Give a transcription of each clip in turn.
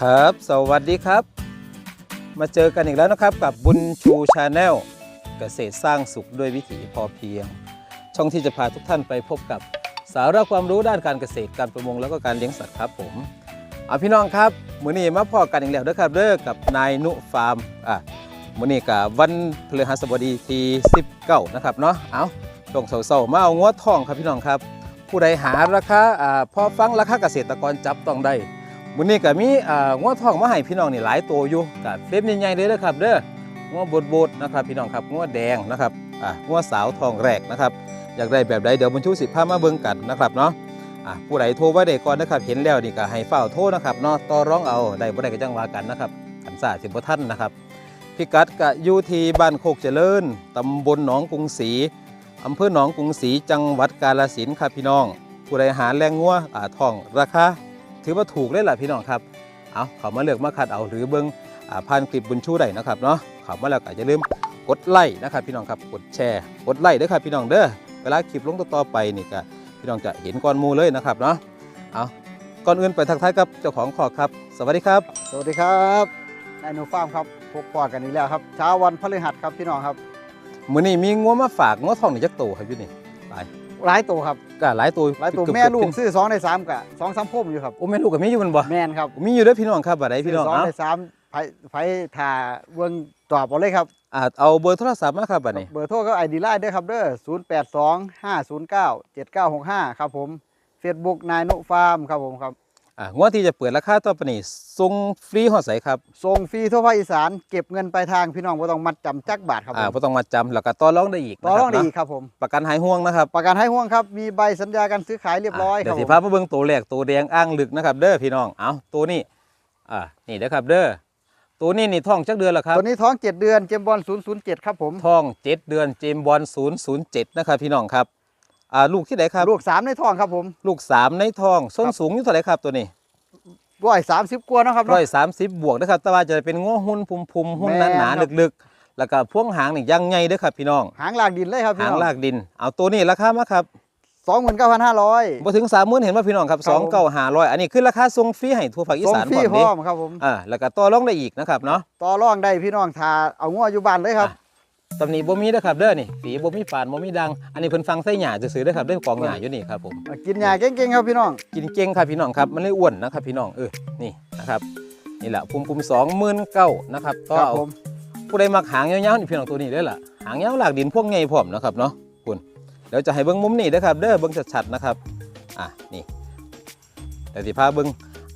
ครับ สวัสดีครับ มาเจอกันอีกแล้วนะครับกับบุญชูชาแนลเกษตรสร้างสุขด้วยวิถีพอเพียง ช่องที่จะพาทุกท่านไปพบกับสาระความรู้ด้านการเกษตรการประมงแล้วก็การเลี้ยงสัตว์ครับผมเอาพี่น้องครับมื้อนี้มาพอกันอีกแล้วเด้อครับเด้อกับนายนุฟาร์มอะมื้อนี้กับวันพฤหัสบดีที่19นะครับเนาะเอาช่วงเสาร์ๆมาเอางวดทองครับพี่น้องครับ ผู้ใดหาราคาอ่าพอฟังราคาเกษตรกรจับต้องได้ มื้อนี้ก็มีอ่างัวทองมาให้พี่น้องนี่หลายตัวอยู่กับเฟรมใหญ่ๆเลยนะครับ เด้องัวบดบดๆนะครับ พี่น้องครับงัวแดงนะครับอ่างัวสาวทองแรกนะครับ อยากได้แบบใดเดี๋ยวบรรชุสิพามาเบิ่งกันนะครับเนาะอ่าผู้ใดโทรไว้ได้ก่อนนะครับ เห็นแล้วนี่ก็ให้เฝ้าโทรนะครับเนาะต่อร้องเอาได้บ่ได้ก็จังว่ากันนะครับขันซ่าสิบ่ทันนะครับพิกัดก็อยู่ที่บ้านโคกเจริญตำบลหนองกรุงศรีอำเภอหนองกรุงศรีจังหวัดกาฬสินธุ์ครับพี่น้อง ผู้ใดหาแรงงัวอ่าทองราคา ถือว่าถูกเลยล่ะพี่น้องครับ เอาเขามาเลือกมาคัดเอาหรือเบิ้งอ่าผ่านคลิปบุญชูได้นะครับเนาะเขามาแล้วก็อย่าลืมกดไลค์นะครับพี่น้องครับ กดแชร์ กดไลค์ด้วยครับพี่น้องเด้อ เวลาคลิปลงต่อๆไปนี่ก็พี่น้องจะเห็นก่อนหมูเลยนะครับเนาะ เอาก่อนอื่นไปทักทายกับเจ้าของขอกครับ สวัสดีครับ สวัสดีครับนายหนูฟาร์มครับพบปอกันอีกแล้วครับเช้าวันพฤหัสครับพี่น้องครับมื้อนี้มีงัวมาฝากงัวทองนี่จักโตครับอยู่นี่ หลายตัวครับก็หลายตัวหลายตัวเกือบๆแม่ลูกเป็นซื้อสองในสามกะสองสามพมอยู่ครับโอ้แม่ลูกกับมีอยู่มันบ่แมนครับมีอยู่เด้อพี่น้องครับบัดใดพี่น้องซื้สองเอาในสามไผไผถ่าเบื้องตอบเอาเลยครับอ่าเอาเบอร์โทรศัพท์มาครับบัดนี้เบอร์โทรก็ไอดีไลน์ด้วยครับเด้อศูนย์แปดสองห้าศูนย์เก้าเจ็ดเก้าหกห้าครับผมเฟซบุ๊กนายนุฟาร์มครับผมครับ อ่างวดที่จะเปิดราคาต่อไปนี่ส่งฟรีฮอดใสครับส่งฟรีทั่วภาคอีสานเก็บเงินปลายทางพี่น้องไม่ต้องมัดจำจักบาทครับผอ่ามบ่ต้องมาจำแล้วก็ต่อรองได้อีกต่อรองนะคบดีเนาะครับผม ประกันหายห่วงนะครับประกันให้ห่วงครับ มีใบสัญญาการซื้อขายเรียบร้อยคเดี๋รัยบวสิผมพามาเบิ่งตัวแรกตัวแดงอ้างลึกนะครับ เด้อพี่น้องเอาตัวนี้อ่านี่เด้อครับเด้อตัวนี้นี่ท้องจักเดือนแล้วครับตัวนี้ท้อง 7 เดือนเจมบอล007 ครับผม ท้องเจ็ดเดือนเจมส์บอล007นะครับพี่น้องครับ อ่าลูกที่ไหนครับลูก3ในท้องครับผมลูกสามในท้องส้นครับสูงอยู่เท่าไหร่ครับตัวนี้ร้อยสามสิบกว่าเนาะครับเนาะร้อยสามสิบบวกนะครับแต่ว่าจะเป็นง้อหุ่นพุมพุมๆหุ่นหแม่นนาครับๆลึกๆ แล้วก็พ่วงหางนี่ยังไงเด้อครับพี่น้อง หางลากดินเลยครับพี่หางน้องลากดิน เอาตัวนี้ราคามาครับสองหมื่นเก้าพันห้าร้อยบ่ถึงสามหมื่นเห็นว่าพี่น้องครับคสรัอบงผมเก้าห้าร้อยอันนี้คือราคาทรงฟรีให้ทั่วภาคอีส่งสานฟรีพพร้ร้ออมมครับผมเด้อ่าแล้วก็ต่อรองได้อีกนะครับเนาะต่อรองได้พี่น้องทาเอางัวอยู่บ้านเลยครับ ตำหนิบ่มีเด้อครับเด้อนี่ฝีบ่มีปานบ่มีดัง อันนี้เพิ่นฟังไส้หญ้าซื่อๆเด้อครับเด้อกองหญ้าอยู่นี่ครับผมกินยาเก่งๆครับพี่น้อง กินเก่งครับพี่น้องครับมันเลยอ้วนนะครับพี่น้องเออนี่นะครับนี่แหละภูมิภูมิสองหมื่นเก้านะครับก็ครับเอาผมผู้ใดมักหางยาวๆนี่พี่น้องตัวนี้เด้อล่ะหางยาวหลากดินพวกไงพร้อมนะครับเนาะคุณเดี๋ยวจะให้เบิ่งมุมนี้เด้อครับเด้อเบิ่งชัดๆนะครับอะนี่เดี๋ยวสิพาเบิ่ง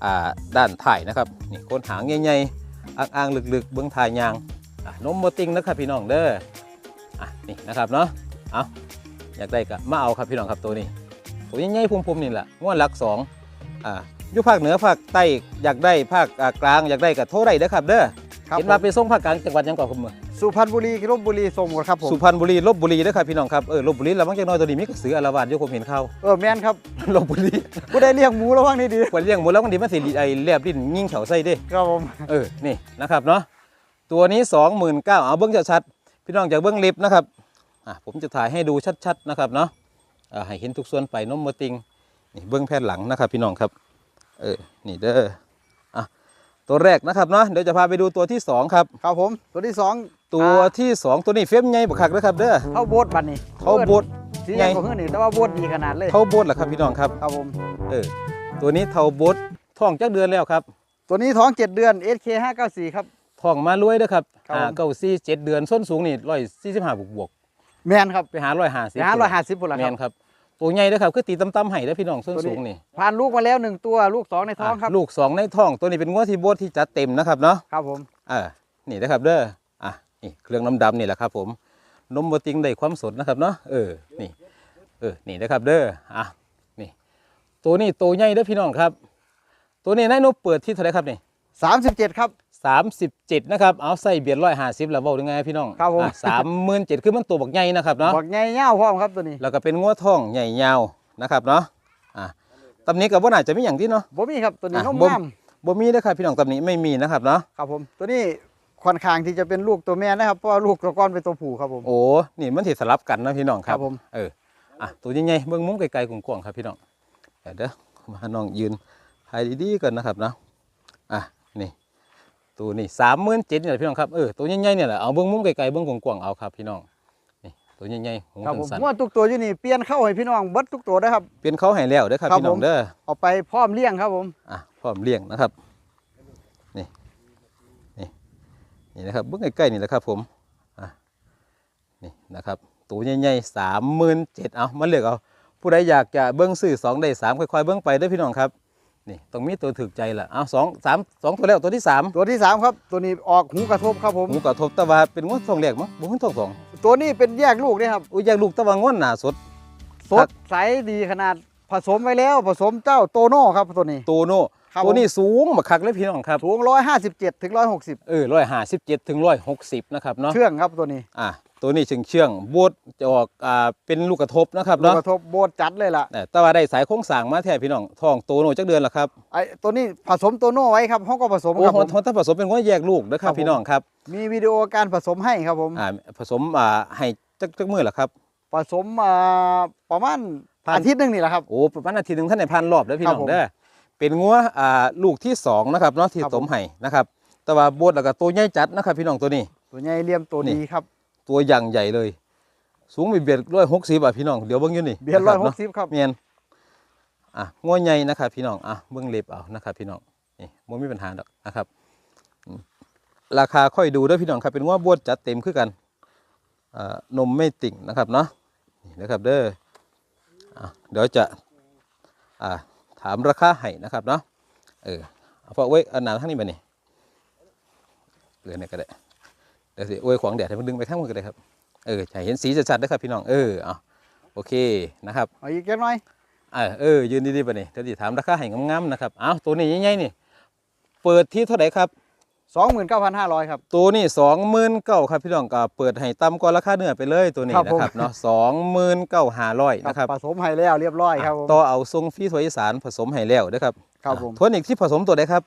อ่าด้านถ่ายนะครับนี่โคนหางใหญ่ๆอ่างๆลึกๆ เบิ่งถ่ายยาง อะนมบ่ติงนะครับพี่น้องเด้ออะนี่นะครับเนาะเอาอยากได้ก็มาเอาครับพี่น้องครับตัวนี้ตัวใหญ่ๆพุ่มๆนี่แหละงวดหลักสองอ่าอยู่ภาคเหนือภาคใต้อยากได้ภาคอ่ากลางอยากได้กับโทรได้เด้อครับเด้อครับเห็นว่าไปส่งภาคกลางจังหวัดหยังก่อนคุณมือสุพรรณบุรีลบบุรีส่งหมดครับผมสุพรรณบุรีลบบุรีเด้อครับพี่น้องครับเออลบบุรีแล้วบางจังน้อยตัวนี้มีกระสืออารวาสอยู่ผมเห็นข่าวเออแม่นครับลบบุรีผู้ใดเลี้ยงหมูระวังดีควรเลี้ยงหมดแล้วมันดีมันสิไอ้แลบลิ้นยิงเฉาใส่เด้ๆครับผมเออนี่นะครับเนาะ ตัวนี้ 29,000เอาเบิ่งชัดๆพี่น้องจากเบิ่งลิฟต์นะครับอะผมจะถ่ายให้ดูชัดๆนะครับเนาะอ่าให้เห็นทุกส่วนไปนมมติงนี่เบิ่งแผ่นหลังนะครับ พี่น้องครับเออนี่เด้ออะตัวแรกนะครับเนาะเดี๋ยวจะพาไปดูตัวที่สองครับครับผมตัวที่สองตัวที่สองตัวนี้เฟมใหญ่บักคักนะครับเด้อเท่าโบสบัดนี้เท่าโบดสีใหใหญ่ญ่กว่าเพื่อนนี่แต่ว่าโบสดีขนาดเลยเท่าโบดแหละครับพี่น้องครับครับผมเออตัวนี้เท่าโบดท้องจักเดือนแล้วครับ ตัวนี้ท้อง 7 เดือน SK 594ครับ ท้องมารวยเด้อครับครับอ่าผมเก้าสี่เจ็ดเดือนส้นสูงนี่ร้อยสี่สิบห้าบวกบวกแมนครับๆไปหาร้อยห้าสิบไปหาร้อยห้าสิบพุ่นละแมครับ นครับตัวใหญ่เด้อครับคือตีต่ำๆให้เด้อพี่น้องส้นตัวนี้ สูงนี่ผ่านลูกมาแล้วหนึ่งตัวลูกสองในท้องครับอะลูกสองในท้องตัวนี้เป็นงวดที่โบดที่จัดเต็มนะครับเนาะ ครับผมเออนี่นะครับเด้ออะนี่เครื่องน้ำดำนี่แหละครับผมนมบติงได้ความสดนะครับเนาะเออนี่เออนี่นะครับเด้ออะนี่ตัวนี้ตัวใหญ่เด้อพี่น้องครับ ตัวนี้นายนบเปิดที่เท่าไหรครับนี่37 ครับ สามสิบเจ็ดนะครับเอาใส่เบียดร้อยห้าสิบแล้วเบายังไงพี่น้องครับผมสามหมื่นเจ็ดคือมันตัวบักใหญ่นะครับเนาะบอกใหญ่ยาวพร้อมครับตัวนี้แล้วก็เป็นงัวทองใหญ่ยาวนะครับเนาะอะตำนี้กับว่าน่าจะมีอย่างที่เนาะบ่มีครับตัวนี้อะนมบ่งามบ่มีนะครับพี่น้องตำนี้ไม่มีนะครับเนาะครับผมตัวนี้ค่อนข้างที่จะเป็นลูกตัวแม่นะครับเพราะว่าลูกตัวก้อนเป็นตัวผู้ครับผมโอ้นี่มันถิสลับกันนะพี่น้องคครัรับบผมเอออะตัวใหญ่ๆเบื้องมุมไกลๆกว้างๆครับพี่น้องเดี๋ยวเด้อมาน้องยืนถ่ายดีๆกันนะครับเนาะอะนี่ ตัวนี่สามหมื่นเจ็ดนี่แหละพี่น้องครับเออตัวใหญ่ๆเนี่ยแหละเอาเบิ้งมุมไกลๆเบิ้งกว้างๆเอาครับพี่น้องนี่ตัวใหญ่ๆหูครับผมสั้นงวดทุกตัวอยู่นี่เปลี่ยนเข้าให้พี่น้องเบิดทุกตัวนะครับ ๆเปลี่ยนเขาให้แล้วเด้อครับครับพี่น้อผงมเด้อเอาไปพร้อมเลี้ยงครับผมอะพร้อมเลี้ยงนะครับนี่นี่นี่นะครับเบิ้งใกล้ๆนี่แหละครับผมอะนี่นะครับตัวใหญ่ๆสามหมื่นเจ็ดเอามาเลือกเอาผู้ใดอยากจะเบิ้งซื้อสองได้สามค่อยๆเบิ้งไปเด้อพี่น้องครับ นี่ต้องมีตัวถึกใจละเอาสองสามสองตัวแล้วตัวที่สามตัวที่สามครับ ตัวนี้ออกหูกระทบครับผมหูกระทบตะวาเป็นงวดทองแรกมั้งบุ้งทองสองตัวนี้เป็นแยกลูกเด้ครับอุ้ยอยากลูกตะวางวดหนาสด สดใสดีขนาดผสมไว้แล้วผสมเจ้าโตโน่ครับตัวนี้ โตโน่ครับตัวนี้สูงบักคักเลยพี่น้องครับ สูงร้อยห้าสิบเจ็ดถึงร้อยหกสิบเออร้อยห้าสิบเจ็ดถึงร้อยหกสิบนะครับเนาะเชื่องครับตัวนี้ อะ ตัวนี้เชื่องเชื่องๆบดจะออกอ่าเป็นลูกกระทบนะครับลูกเนาะกระทบโบดจัดเลยล่ะแต่ว่าได้สายโค้งสร้างมาแท้พี่น้องทองโตโน่จักเดือนละครับไอ้ตัวนี้ผสมโตโน่ไว้ครับเขาก็ผสมโอ้ครับโหผมทอนถ้าผสมเป็นงวดแยกลูกนะคครัรับบผม พี่น้องครับมีวิดีโอการผสมให้ครับผมอ่าผสมอ่าให้จักจักมือละครับ ผสมมาประมาณพัน อาทิตย์หนึงนี่แหละครับ โอ้ประมาณนาทีหนึ่งท่านในพันรอบแล้วพี่น้อครับผมงเด้อเป็นงัวอ่าลูกที่สองนะครับเนาะที่ครับสผมมให้นะครับแต่ว่าบดแล้วก็ตัวใหญ่จัดนะครับพี่น้องตัวนี้ ตัวใหญ่เลี่ยมตัวนี่ ดีครับ ตัวอย่างใหญ่เลย สูงเบียดร้อยหกสิบอะพี่น้อง เดี๋ยวเบิ้งอยู่นี่เบียร์ร้อยหนะกสิบครับเมียนอะงัวใหญ่นะครับพี่น้องอะเบิ้งเล็บเอานะครับพี่น้องนี่ไม่มีปัญหาดอกนะครับอืมราคาค่อยดูเด้วยพี่น้องครับเป็นงัวบดจัดเต็มคือกันอ่านมไม่ติ่งนะครับเนาะนี่นะครับเด้ออะเดี๋ยวจะอ่าถามราคาให้นะครับเนาะเออเอาพอไว้ยเอาหนาทั้งนี้มานี่เออเนี่ยก็ได้ เดี๋ยวสิโอ้ยขวางแดดให้มันดึงไปข้างมือก็ได้ครับเออจะเห็นสีชัดๆนะครับพี่น้องเออเอาโอเคนะครับเอาอีกแค่น้อยเออเออยืนดีๆไปนี่เดี๋ยวจะถามราคาให้งามๆนะครับเอาตัวนี้ใหญ่ๆนี่ เปิดที่เท่าไหร่ครับสองหมื่นเก้าพันห้าร้อยครับ ตัวนี้สองหมื่นเก้าครับพี่น้องก็เปิดให้ต่ำกว่าราคาเนื้อไปเลยตัวนี้ครับนะผมครับเนาะสองหมื่นเก้าห้าร้อยนะครับผสมให้แล้วเรียบร้อยครับผม ต่อเอาทรงฟรีถวยอีสารผสมให้แล้วนะครับครับผมอะทวนอีกที่ผสมตัวใดครับ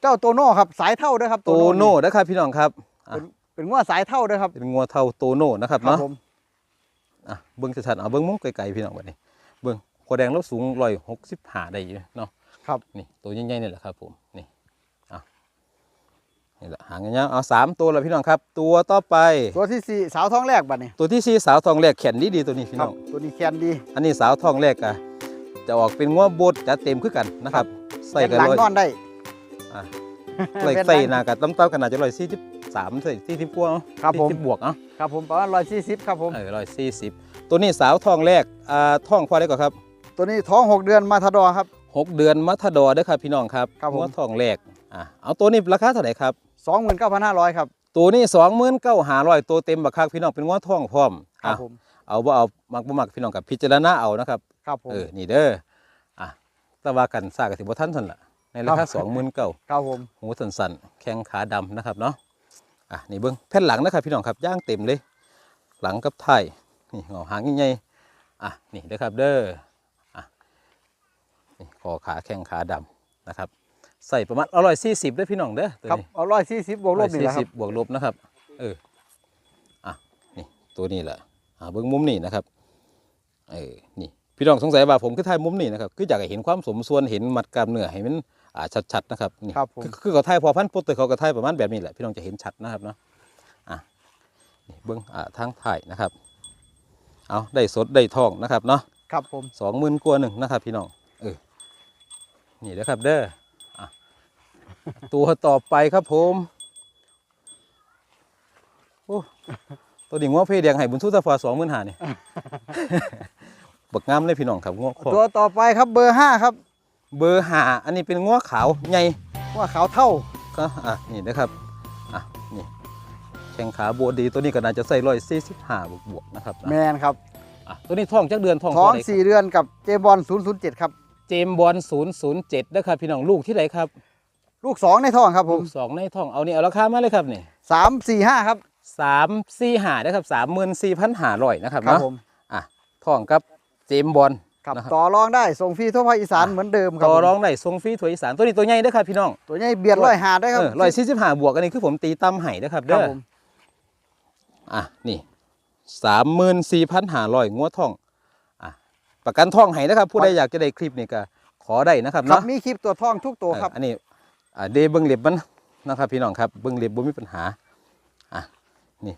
เจ้าโตโน่ครับสายเท่าด้วยครับโตโน่นะครับพี่น้องครับ เป็น เป็นว่าสายเท่าด้วยครับ เป็นงัวเท่าโตโน่นะครับครับเนาะผมอะเบิ้งชัดๆเอาเบิ้งมุมไกลๆพี่น้องบัดนี้เบิ้งโคแดงเราสูงร้อยหกสิบห้าได้อยู่เนาะครับนี่ตัวใหญ่ๆนี่แหละครับผมนี่เอานี่แหละหางยาวๆเอาสามตัวแล้วพี่น้องครับ ตัวต่อไปตัวที่สี่สาวท้องแรกบัดนี้ตัวที่สี่สาวทองแรกแขนดีดีๆตัวนี้พี่ครัน้บองตัวนี้แคนดี อันนี้สาวทองแรกอะจะออกเป็นง้วบดจะเต็มขึ้นกันนะครับ ใส่เป็นกันหลังร้อยนอนได้อะใส่เป็นหลังใส่หนากับตั้มเต้ากันอาจจะร้อยสี่สิบ สามใส่สี่สิบกว่าครับผมสี่สิบบวกเอะครับผมประมาณร้อยสี่สิบครับผมเออร้อยสี่สิบตัวนี้สาวทองแรกอ่าทองพอได้ก่อนครับ ตัวนี้ท้องหกเดือนมาทาดอร์ครับหกเดือนมัทดอเด้อครับพี่น้องครับครับผมง้วทองแรกอะเอาตัวนี้ราคาเท่าไหร่ครับสองหมื่นเก้าพันห้าร้อยครับตัวนี้สองหมื่นเก้าหาร้อยตัวเต็มบักคักพี่น้องเป็นง้อทองพร้อมครับอะผมเอาบ่เอามักบ่มักพี่น้องกับพิจารณาเอานะครับครับผมเออนี่เด้ออะแต่ว่ากันซากกับสิบ่ทันทันล่ะในราครัคาบสองหมื่นเก้าครับผมหูสันสันๆแข้งขาดำนะครับเนาะ อะนี่เบิ้งแผ่นหลังนะครับพี่น้องครับย่างเต็มเลย หลังกับไทายนี่งอหางใหญ่ๆอะนี่เด้อครับเด้ออะนี่คอขาแข้งขาดำนะครับ ใส่ประมาณอร่อยสี่สิบด้วยพี่น้องเด้อตัวครับนี้เอาร้อยสี่สิบบวกลบนี่แหละคสิรับบบวกลบนะครับ เอออะนี่ตัวนี้แหละอ่าเบิ้งมุมนี่นะครับ เออนี่พี่น้องสงสัยว่าผมคือถ่ายมุมนี่นะครับคืออยากให้เห็นความสมส่วนเห็นมัดกล้ามเนื้อให้มัน อ่าชัดๆนะครับนี่ครับผม อคือเขาถ่ายพอพันธุ์ปุ๊บแต่เขาก็ถ่ายประมาณแบบนี้แหละพี่น้องจะเห็นชัดนะครับเนาะอะนี่เบิ้งอ่าทางถ่ายนะครับ เอาได้สดได้ทองนะครับเนาะ ครับผม สองหมื่นกว่าหนึ่งนะครับพี่น้องเออนี่นะครับเด้ออะ ตัวต่อไปครับผมโอ้ตัวดิ่งง้อเพแดงให้บุญทุตฟาสองหมื่นหานี่บักงามเลยพี่น้องครับง้อคอตัวต่อไปครับเบอร์ห้าครับ เบอร์หาอันนี้เป็นง้อขาวใหญ่ว่าขาวเท่าก็อะนี่นะครับอะนี่แข้งขาโบวดีตัวนี้ก็น่าจะใส่ร้อยสี่สิบห้าบวกๆนะครับแมนครับอะตัวนี้ท้องจักเดือนท้องท้องเท่าใดครับสี่เดือนกับเจบอลศูนย์ศูนย์เจ็ดครับ เจมส์บอลศูนย์ศูนย์เจ็ดนะครับพี่น้องลูกที่ไหนครับลูกสองในท้องครับผลูมกสองในท้องเอานี่เอาราคามาเลยครับนี่สามสี่ห้าครับสามสี่หานะครับสามหมื่นสี่พันหาร้อยนะครับครับเนาะ ผม อะท้องกับเจมส์บอล ครับนะครับต่อรองได้ส่งฟรีทั่วภาคอีสานเหมือนเดิมครับต่อผมรองได้ทรงฟรีถวยอีสานตัวนี้ตัวใหญ่เด้อครับพี่น้องตัวนี้เบียดร้อยหาได้ครับร้อยสี่สิบห้าบวกอันนี้คือผมตีตั้มไห้นะครับครัเด้บอผมอะนี่สามหมื่นสี่พันหาร้อยงวดทองอะประกันทองไห้นะครับ ผู้ใดอยากจะได้คลิปนี่ก็ขอได้นะครับครับเนาะมีคลิปตัวท้องทุกตัวครับเอออันนี้อ่าเดเบิ้งเล็บมันนะครับพี่น้องครับเบิ้งเล็บบ่มีปัญหาอะนี่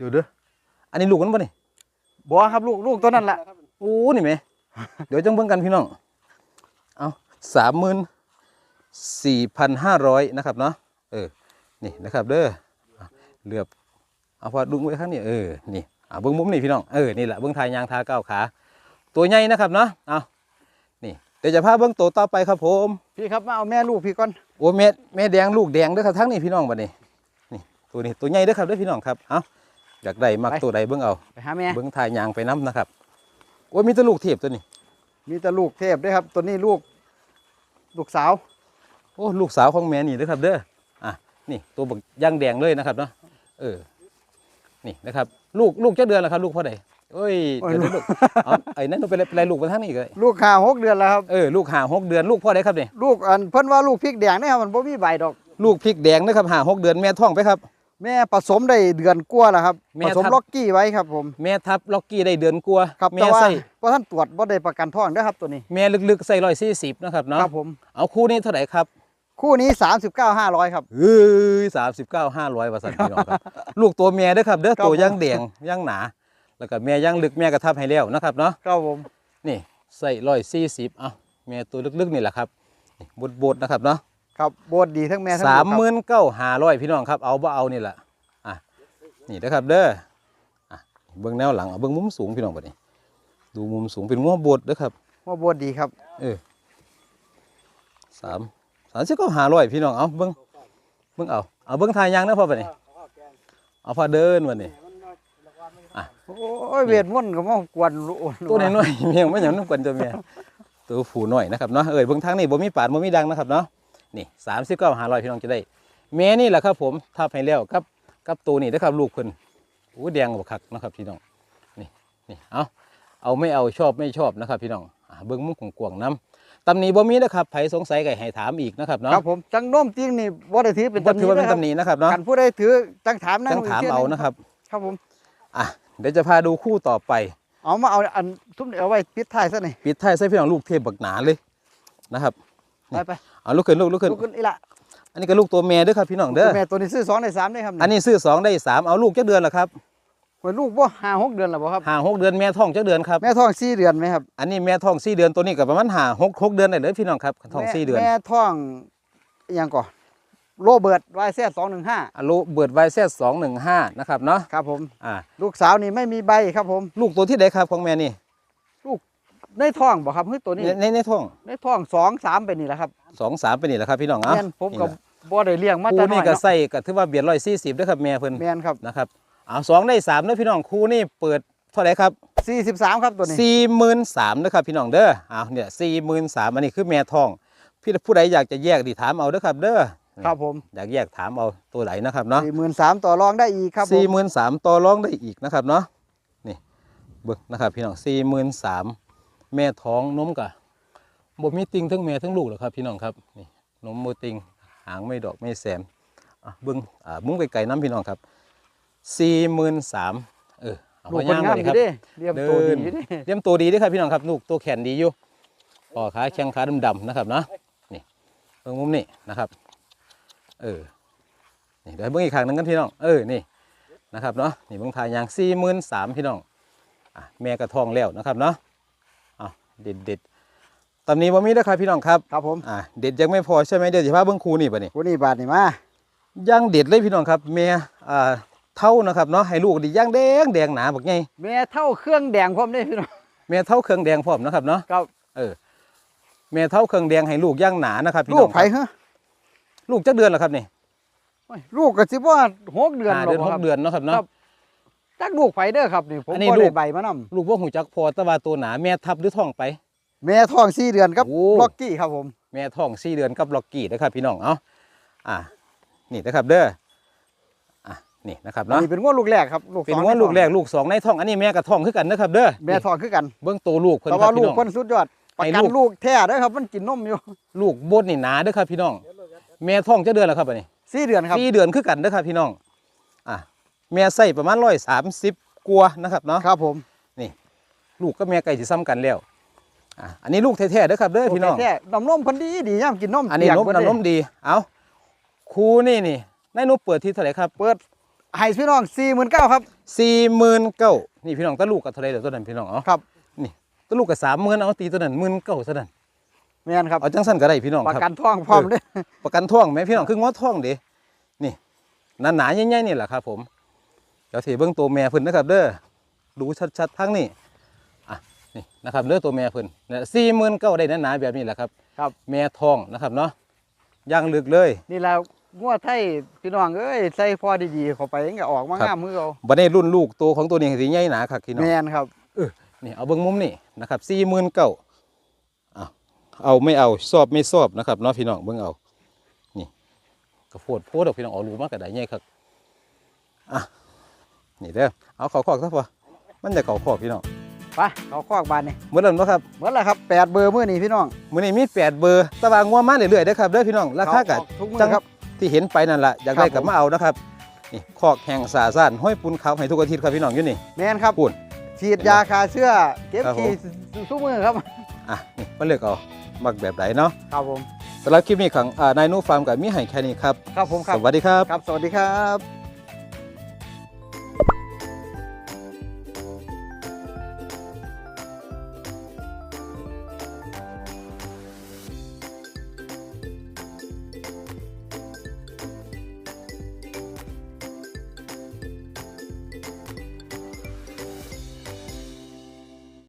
ดูเด้ออันนี้ลูกมันบ่นี่บัวครับลูกลูกตัวนั้นแหละ โอ้นี่ไหม เดี๋ยวจังเบิ่งกันพี่น้อง เอาสามหมื่นสี่พันห้าร้อยนะครับเนาะ เออ นี่นะครับเด้ออะเหลือบเอาพอดุงไว้ข้างนี้เออ นี่อ่าเบิ้งมุมนี่พี่น้อง เออ นี่แหละเบิ้งทายยางทาเก้าขา ตัวใหญ่นะครับเนาะ เอานี่ เดี๋ยวจะพาเบิ้งตัวต่อไปครับผม พี่ครับมาเอาแม่ลูกพี่ก่อน โอ้แม่แม่แดงลูกแดงเด้อครับทั้งนี้พี่น้องบัดนี้ นี่ตัวนี้ตัวใหญ่เด้อครับเด้อพี่น้องครับ เอาอยากได้มักตัวใดเบิ้งเอา ไปหาแม่ เบิ้งทายยางไปน้ำนะครับ โอ้ยมีแตัวลูกเทียบตัวนี้ มีแต่ลูกเทพด้วยครับ ตัวนี้ลูก ลูกสาว โอ้ลูกสาวของแม่นี่เด้อครับเด้อ อะนี่ตัวบักย่างแดงเลยนะครับเนาะ เออ นี่นะครับ ลูกลูกเจ้าเดือนแล้วครับ ลูกพ่อใดเอ้ยเดี๋ยวเดี๋ยวลูกเอาไอ้นั่นมันเป็นอะไรเป็นอะไรลูกมาทั้งนี้เลยลูกห้าหกเดือนแล้วครับ เออลูกห่าหกเดือนลูกพ่อใดครับเนี่ยลูกอันเพิ่นว่าลูกพริกแดงนะครับมันบ่มีใบดอก ลูกพริกแดงนะครับห่าหกเดือนแม่ท้องไปครับ แม่ผสมได้เดือนกว่าแล้วครับแม่ผสมทับล็อกกี้ไว้ครับผมแม่ทับล็อกกี้ได้เดือนกลัวาครับแม่แต่ว่าใส่เพราะท่านตรวจบ่ได้ประกันท้องนะครับตัวนี้ แม่ลึกๆใส่ร้อยสี่สิบนะครับเนาะครับผมเอาคู่นี้เท่าไหร่ครับคู่นี้ 39 500 ครับเอ้ยสามสิบเก้าห้าร้อยว่าสันพี่น้องครับ ลูกตัวเมียเด้อครับเด้อครับตัวผมย่างแดงย่างหนา แล้วก็แม่ย่างลึกแม่กระทับให้แล้วนะครับเนาะครับผมนี่ใส่ร้อยสี่สิบเอาแม่ตัวลึกๆนี่แหละครับนี่บดบดๆนะครับเนาะ ครับโบดดีทั้งแม่ทั้งสามลูกครับหมื่นเก้าห้าร้อยพี่น้องครับ เอาบ่เอานี่แหละอะนี่นะครับเด้ออะเบื้องแนวหลังเอาเบื้องมุมสูงพี่น้องบัดนี้ ดูมุมสูงเป็นง้อบดเด้อครับว่าโบดดีครับ เออสามสามสิบเก้าห้าร้อยพี่น้องเอาเบื้องเบื้องเอาเอาเบื้องทายยางนะพ่อบัดนี้เอาพอเดินวันนี้โอ้ยเวทมนต์ก็มากวนลูกตัวน้อยๆเมียงไม่อย่างนั้นกวนตัวเมียตัวผูน้อยนะครับเนาะเอ้ยเบื้องทางนี่บ่มีปาดบ่มีดังนะครับเนาะ นี่สามสิบเก้าห้าร้อยพี่น้องจะได้ แม่นี่แหละครับผมทับให้แล้วกับกับตัวนี่นะครับลูกเพิ่นโอ้แดงบักคักนะครับพี่น้องนี่นี่เอาเอาไม่เอาชอบไม่ชอบนะครับ พี่น้องอ่าเบิ้งมุมของกวางน้ำตำหนิบ่มีนะครับไผสงสัยก็ให้ถามอีกนะครับเนาะครับผมจังโน้มจริงนี่บ่ได้ถือเป็นบ่ตำหถือว่าเป็นะครับตำหนินะครับเนาะกันผู้ใดถือจังถามนะต้องถามเอานะครับ ครับผมอะเดี๋ยวจะพาดูคู่ต่อไป เอามาเอาอันทุ่มเอาไว้ปิดท้ายซะนี่ปิดท้ายใส่พี่น้องลูกเทพบักหนาเลยนะครับไปไป เอาลูกขึ้นลูกลูกขึ้นลูกขึ้นอีละอันนี้ก็ลูกตัวแม่เด้อครับพี่น้องเด้อ แม่ตัวนี้ซื้อสองได้สามได้ครับอันนี้ซื้อสองได้สามเอาลูกจักเดือนละครับโอ้ยลูกบ่ห้าหกเดือนแล้วบ่ครับห้าหกเดือนแม่ท้องจักเดือนครับ แม่ท้องสี่เดือนไหมครับอันนี้แม่ท้องสี่เดือนตัวนี้ก็ประมาณห้าหกหกเดือนได้เลยพี่น้องครับท้องแม่สี่เดือนแม่ท้องอิหยังก่อนโรเบิร์ตวายแซ่สองหนึ่งห้าอโลเบิร์ดไวเซสสองหนึ่งห้านะครับเนาะ ครับผม อ่า ลูกสาวนี่ไม่มีใบครับผม ลูกตัวที่ใดครับของแม่นี่ ในท้องบ่ครับเฮ้ยตัวนี้ในในในท้องในท้องสองสามเป็นนี่แหละครับสองสามเป็นนี่แหละครับพี่น้องเอ้าแม่นผมนี่ก็แหละบ่ได้เลี้ยงมาคู่แต่น้นี่อยก็เนาะใส่ก็ถือว่าเบียดร้อยสี่สิบด้วยครับแม่เพิ่นแม่นครับนะครับเอาสองได้สามเด้อพี่น้องคู่นี่เปิดเท่าไหร่ครับสี่สิบสามครับตัวนี้สี่หมื่นสามนะครับพี่น้องเด้อเอาเนี่ยสี่หมื่นสามอันนี้คือแม่ท้อง พี่ผู้ใดอยากจะแยกดิถามเอาเด้อครับเด้อครับผมอยากแยกถามเอาตัวไหนนะครับเนาะสี่หมื่นสามต่อรองได้อีกครับผสี่มหมื่นสามต่อรองได้อีกนะครับเนาะนี่เบิกนะครับพี่น้องสี่หมื่นสาม แม่ท้องนมกะบ่มีติงทั้งแม่ทั้งลูกหรอกครับพี่น้องครับนี่นมโมติงหางไม่ดอกไม่แซมอะเบิ้งอ่ามุ้งไก่ๆน้ำพี่น้องครับสี่หมื่นสามเออเอาลูกมาคนย่างงามเลยอครัยู่บเด้เรียมตัวดีอยู่เด้เตรียมตัวดีเด้วยครับพี่น้องครับลูกตัวแขนดีอยู่ปอขาแข้งขาดำๆนะครับเนาะนี่เบิ้งมุมนี่นะครับ เออนี่เดี๋ยวให้เบิ้งอีกครั้งหนึงกันพี่น้องเออนี่นะครับเนาะนี่เบิ้งทายยางสี่หมื่นสามพี่น้องอะแม่กระทองแล้วนะครับเนาะ เอาเด็ดเด็ดๆตำนี้บ่มีนะครับพี่น้องครับครับผมอะเด็ดยังไม่พอใช่ไหมเดี๋ยวจะพาเบิ้งครูนี่ปะนี่ผู้นี้บาทนี่มาย่างเด็ดเลยพี่น้องครับแม่อ่าเท่านะครับเนาะให้ลูกดีย่างแดงแดงหนาบักไงแม่เท่าเครื่องแดงพร้อมเด้พี่น้องแม่เท่าเครื่องแดงพร้อมนะครับเนาะครับเออแม่เท่าเครื่องแดงให้ลูกย่างหนานะครับพี่ลูน้กองไผครับฮะลูกจักเดือนแล้วครับนี่โอ้ยลูกก็สิบ่ว่าหกเดือนห้าหรอเดือนกหคกรับเดือนเนาะครับเนาะครับ จักลูกไผเด้อครับนี่ผมอันนี้บ่ลูได้ก ใบมานำลูกว่าหูจักพอแตะวาตัวหนาแม่ทับหรือท้องไป แม่ท้องสี่เดือนครับโอ้ ล็อกกี้ครับผม แม่ท้องสี่เดือนกับล็อกกี้นะครับพี่น้องเอ้าอ่านี่นะครับเด้ออะนี่นะครับอันเนาะนี้เป็นงวดลูกแรกครับลูกเป็นสองว่าในลูกท้องแรกลูกสองในท้องอันนี้แม่กับท้องคือกันนะครับเด้อแม่ท้องคือกันเบื้องตัวลูกเพิ่นแต่ครัว่าบลูพี่กน้องคนสุดยอดประให้กันลูกลูกแท้เด้อครับมันกินนมอยู่ ลูกบดนี่หนาเด้อครับพี่น้อง แม่ท้องจะเดือนแล้วครับอันนี้สี่เดือนครับ สี่เดือนคือกันเด้อครับพี่น้องอะ แม่ใส่ประมาณร้อยสามสิบกัวานะครับเนาะครับผมลูกกับแม่ไก่สิซ้ำกันแล้วอะอันนี้ลูกแท้ๆเด้อครับเด้อพี่น้องแท้ๆน้ำนมเพันดีดีย่ำกินนมอันนี้นมเปียกเบิดเลยน้ำนมดี เอาครูนี่นี่นายนุเปิดที่เท่าไหร่ครับเปิดให้พี่น้องสี่หมื่นเก้าครับสี่หมื่นเก้านี่พี่น้องตะลูกกับเท่าไหร่เดี๋ยวตัวนั้นพี่น้องเอาครับนี่ตะลูกกับสามหมื่นเอาตีตัวนั้นหมื่นเก้าซะนั่นแม่นครับเอาจังสั้นก็ได้พี่น้องประครับ กันท่องพร้อมเด้อประกันท่องไหมพี่น้องคืองอท่องเด้นี่หนาๆใหญ่ๆนี่แหละครับผม เดี๋ยวถือเบื้องตัวแม่เพิ่นนะครับเด้อดูชัดๆทั้งนี่อะนี่นะครับเด้อตัวแม่เพิ่นสี่หมื่นเก้าได้หนาๆแบบนี้แหละครับ ครับ แม่ทองนะครับเนาะย่างลึกเลยนี่แหละงวดไทยพี่น้องเอ้ยใส่พอดีๆเข้าไปยังก็ออกมาครับงามมือเอาบัดนี้รุ่นลูกตัวของตัวนี้สิใหญ่หนาครับพี่น้องแม่นครับนี่เอาเบิ้งมุมนี่นะครับสี่หมื่นเก้าเอาเอาไม่เอาสอบไม่สอบนะครับเนาะพี่น้องเบิ้งเอานี่กระโพดโพดดอกพี่น้องเอารู้มากกระไดใหญ่ครับอะ นี่เด้อเอาเขาคอกซะพอมันจะเขาคอกพี่น้องไปเขาคอกบานนี่เมื่อนั้นบ่ครับเหมือนละครับแปดเบอร์มื้อนี้พี่น้องมื้อนี้มีแปดเบอร์แตะวางงัวมาเรื่อยๆเด้อครับเด้อพี่น้องราคากัเขออกทุกมื้จัองครับที่เห็นไปนั่นแหละอยากได้ครักับบผมมาเอานะครับนี่คอกแห่งสาซ่านห้อยปูนขาวให้ทุกอาทิตย์ครับพี่น้องอยู่นี่แม่นครับพูดฉีดยาคาเชื้อเก็บครับผมขี้ทุกมือครับอะนี่มาเลือกเอามักแบบไหนเนาะครับผมสำหรับคลิปนี้ของอ่านายนูฟาร์มกับมีให้แค่นี้ครับครับผมครับสวัสดีครับครับ สวัสดีครับ